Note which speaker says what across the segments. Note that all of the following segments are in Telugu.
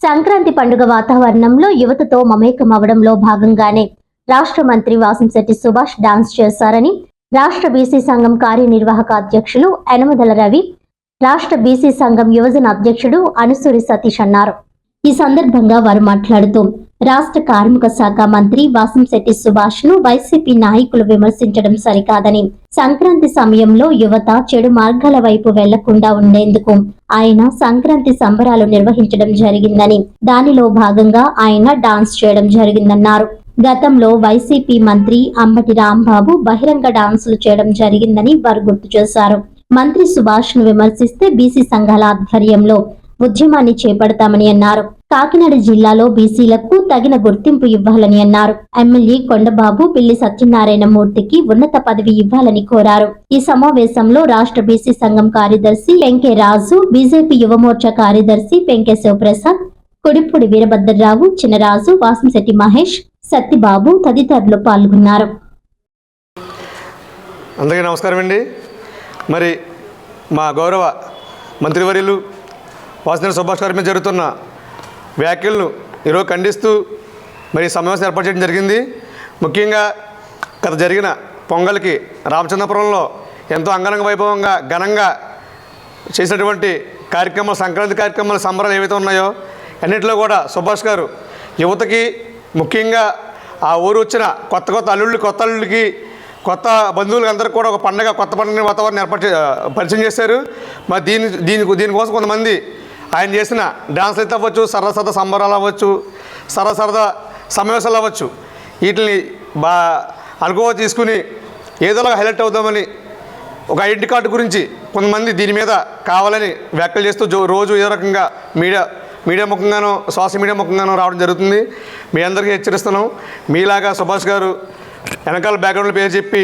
Speaker 1: సంక్రాంతి పండుగ వాతావరణంలో యువతతో మమేకం అవడంలో భాగంగానే రాష్ట్ర మంత్రి వాసంశెట్టి సుభాష్ డాన్స్ చేశారని రాష్ట్ర బీసీ సంఘం కార్యనిర్వాహక అధ్యక్షులు యనమదల రవి రాష్ట్ర బీసీ సంఘం యువజన అధ్యక్షుడు అనుసూరి సతీష్ అన్నారు. ఈ సందర్భంగా వారు మాట్లాడుతూ రాష్ట్ర కార్మిక శాఖ మంత్రి వాసంశెట్టి సుభాష్ను వైసీపీ నాయకులు విమర్శించడం సరికాదని. సంక్రాంతి సమయంలో యువత చెడు మార్గాల వైపు వెళ్ళకుండా ఉండేందుకు ఆయన సంక్రాంతి సంబరాలు నిర్వహించడం జరిగిందని. దానిలో భాగంగా ఆయన డాన్స్ చేయడం జరిగిందన్నారు. గతంలో వైసీపీ మంత్రి అంబటి రాంబాబు బహిరంగ డాన్సులు చేయడం జరిగిందని వారు గుర్తు చేశారు. మంత్రి సుభాష్ను విమర్శిస్తే బీసీ సంఘాల ఆధ్వర్యంలో ఉద్యమాన్ని చేపడతామని అన్నారు. కాకినాడ జిల్లాలో బీసీలకు తగిన గుర్తింపు ఇవ్వాలని అన్నారు. ఎమ్మెల్యే కొండబాబు పిల్లి సత్యనారాయణ మూర్తికి ఉన్నత పదవి ఇవ్వాలని కోరారు. ఈ సమావేశంలో రాష్ట్ర బీసీ సంఘం కార్యదర్శి పెంకే రాజు బీజేపీ యువమోర్చా కార్యదర్శి వెంకే శివప్రసాద్ కుడిపూడి వీరభద్రరావు చినరాజు వాసంశెట్టి మహేష్ సత్తిబాబు తదితరులు పాల్గొన్నారు.
Speaker 2: అందరికీ నమస్కారం అండి. మరి మా గౌరవ మంత్రివర్యులు వాసుదేవ సుభాష్ గారి మీద జరుగుతున్న వ్యాఖ్యలను ఈరోజు ఖండిస్తూ మరి సమావేశం ఏర్పాటు చేయడం జరిగింది. ముఖ్యంగా గత జరిగిన పొంగల్కి రామచంద్రపురంలో ఎంతో అంగరంగ వైభవంగా ఘనంగా చేసినటువంటి కార్యక్రమాలు సంక్రాంతి కార్యక్రమాలు సంబరాలు ఏవైతే ఉన్నాయో అన్నింటిలో కూడా సుభాష్ గారు యువతకి ముఖ్యంగా ఆ ఊరు వచ్చిన కొత్త కొత్త అల్లుళ్ళు కొత్త అల్లుళ్ళకి కొత్త బంధువులకి అందరికీ కూడా ఒక పండగ కొత్త పండుగ వాతావరణం ఏర్పాటు పరిచయం చేశారు. మరి దీని దీని దీనికోసం కొంతమంది ఆయన చేసిన డాన్స్ అయితే అవ్వచ్చు సరదా సరదా సంబరాలు అవ్వచ్చు సరదా సరదా సమావేశాలు అవ్వచ్చు. వీటిని బా అనుకో తీసుకుని ఏదోలా హైలైట్ అవుదామని ఒక ఐడెంటి కార్డు గురించి కొంతమంది దీని మీద కావాలని వ్యాఖ్యలు చేస్తూ రోజు ఏదో రకంగా మీడియా మీడియా ముఖంగానో సోషల్ మీడియా ముఖంగానో రావడం జరుగుతుంది. మీ అందరికీ హెచ్చరిస్తున్నాం. మీలాగా సుభాష్ గారు వెనకాల బ్యాక్గ్రౌండ్ పేరు చెప్పి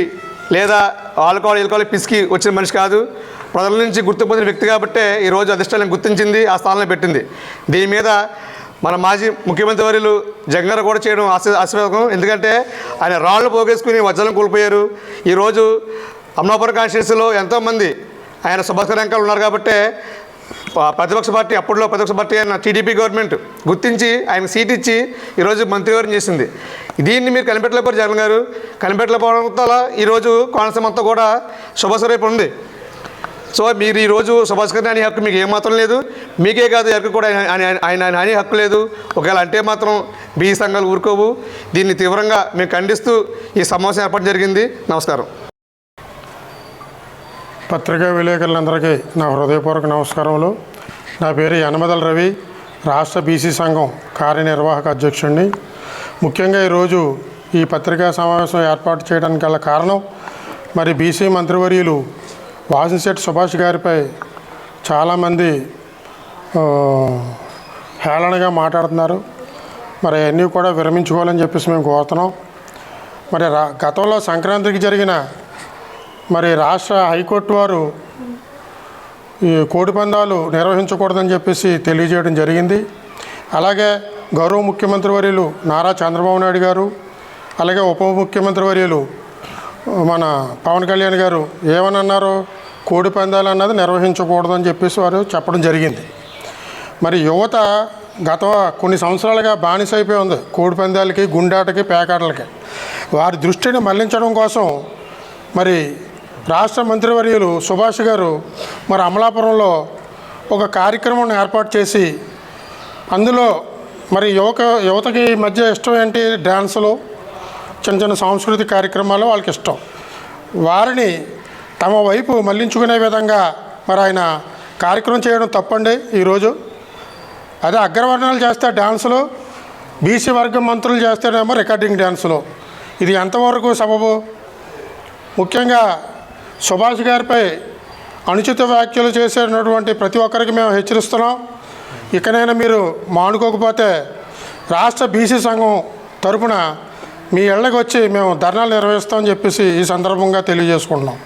Speaker 2: లేదా ఆల్కహాల్ ఈల్కహాల్ పిసికి వచ్చిన మనిషి కాదు. ప్రజల నుంచి గుర్తు పొందిన వ్యక్తి కాబట్టే ఈరోజు అధిష్టానం గుర్తించింది ఆ స్థానంలో పెట్టింది. దీని మీద మన మాజీ ముఖ్యమంత్రి వర్యులు జగన్ కూడా చేయడం ఆశ ఆశీర్వాదం ఎందుకంటే ఆయన రాళ్ళు పోగేసుకుని వజ్రం కోల్పోయారు. ఈరోజు అమలాపురం కాన్స్టిట్యూన్సీలో ఎంతోమంది ఆయన సుభాష్ ఉన్నారు కాబట్టే ప్రతిపక్ష పార్టీ అప్పట్లో ప్రతిపక్ష పార్టీ అయిన టీడీపీ గవర్నమెంట్ గుర్తించి ఆయన సీట్ ఇచ్చి ఈరోజు మంత్రివర్గం చేసింది. దీన్ని మీరు కనిపెట్టలేకపోయారు జగన్ గారు. కనిపెట్టలేకపోవడంతో ఈరోజు కోనసీమ అంతా కూడా సుభాష్ ఉంది. సో మీరు ఈరోజు సుభాష్ గారిని అనే హక్కు మీకు ఏమాత్రం లేదు. మీకే కాదు ఎవరికి కూడా ఆయన ఆయన- ఆయన అనే హక్కు లేదు. ఒకవేళ అంటే మాత్రం బీ సంఘాలు ఊరుకోవు. దీన్ని తీవ్రంగా మేము ఖండిస్తూ ఈ సమావేశం ఏర్పాటు జరిగింది. నమస్కారం.
Speaker 3: పత్రికా విలేకరులందరికీ నా హృదయపూర్వక నమస్కారములు. నా పేరు యనమదల రవి. రాష్ట్ర బీసీ సంఘం కార్యనిర్వాహక అధ్యక్షుడిని. ముఖ్యంగా ఈరోజు ఈ పత్రికా సమావేశం ఏర్పాటు చేయడానికి గల కారణం మరి బీసీ మంత్రివర్యులు వాసిశెట్టి సుభాష్ గారిపై చాలామంది హేళనగా మాట్లాడుతున్నారు. మరి అవన్నీ కూడా విరమించుకోవాలని చెప్పేసి మేము కోరుతున్నాం. మరి రా గతంలో సంక్రాంతికి జరిగిన మరి రాష్ట్ర హైకోర్టు వారు ఈ కోడి పందాలు నిర్వహించకూడదని చెప్పేసి తెలియజేయడం జరిగింది. అలాగే గౌరవ ముఖ్యమంత్రి వర్యులు నారా చంద్రబాబు నాయుడు గారు అలాగే ఉప ముఖ్యమంత్రి వర్యులు మన పవన్ కళ్యాణ్ గారు ఏమనన్నారు కోడి పందాలు అన్నది నిర్వహించకూడదని చెప్పేసి వారు చెప్పడం జరిగింది. మరి యువత గత కొన్ని సంవత్సరాలుగా బానిస అయిపోయి ఉంది కోడి పందాలకి గుండాటకి పేకాటలకి. వారి దృష్టిని మళ్ళించడం కోసం మరి రాష్ట్ర మంత్రివర్యులు సుభాష్ గారు మరి అమలాపురంలో ఒక కార్యక్రమం ఏర్పాటు చేసి అందులో మరి యువక యువతకి మధ్య ఇష్టం ఏంటి? డ్యాన్సులు చిన్న చిన్న సాంస్కృతిక కార్యక్రమాలు వాళ్ళకి ఇష్టం. వారిని తమ వైపు మళ్ళించుకునే విధంగా మరి ఆయన కార్యక్రమం చేయడం తప్పండి ఈరోజు. అదే అగ్రవర్ణాలు చేస్తే డ్యాన్సులు బీసీ వర్గం మంత్రులు చేస్తేనేమో రికార్డింగ్ డ్యాన్సులు. ఇది ఎంతవరకు సబబు? ముఖ్యంగా సుభాష్ గారిపై అనుచిత వ్యాఖ్యలు చేసేటటువంటి ప్రతి ఒక్కరికి మేము హెచ్చరిస్తున్నాం. ఇకనైనా మీరు మానుకోకపోతే రాష్ట్ర బీసీ సంఘం తరపున మీ ఇళ్ళకి వచ్చి మేము ధర్నాలు నిర్వహిస్తామని చెప్పేసి ఈ సందర్భంగా తెలియజేసుకుంటున్నాం.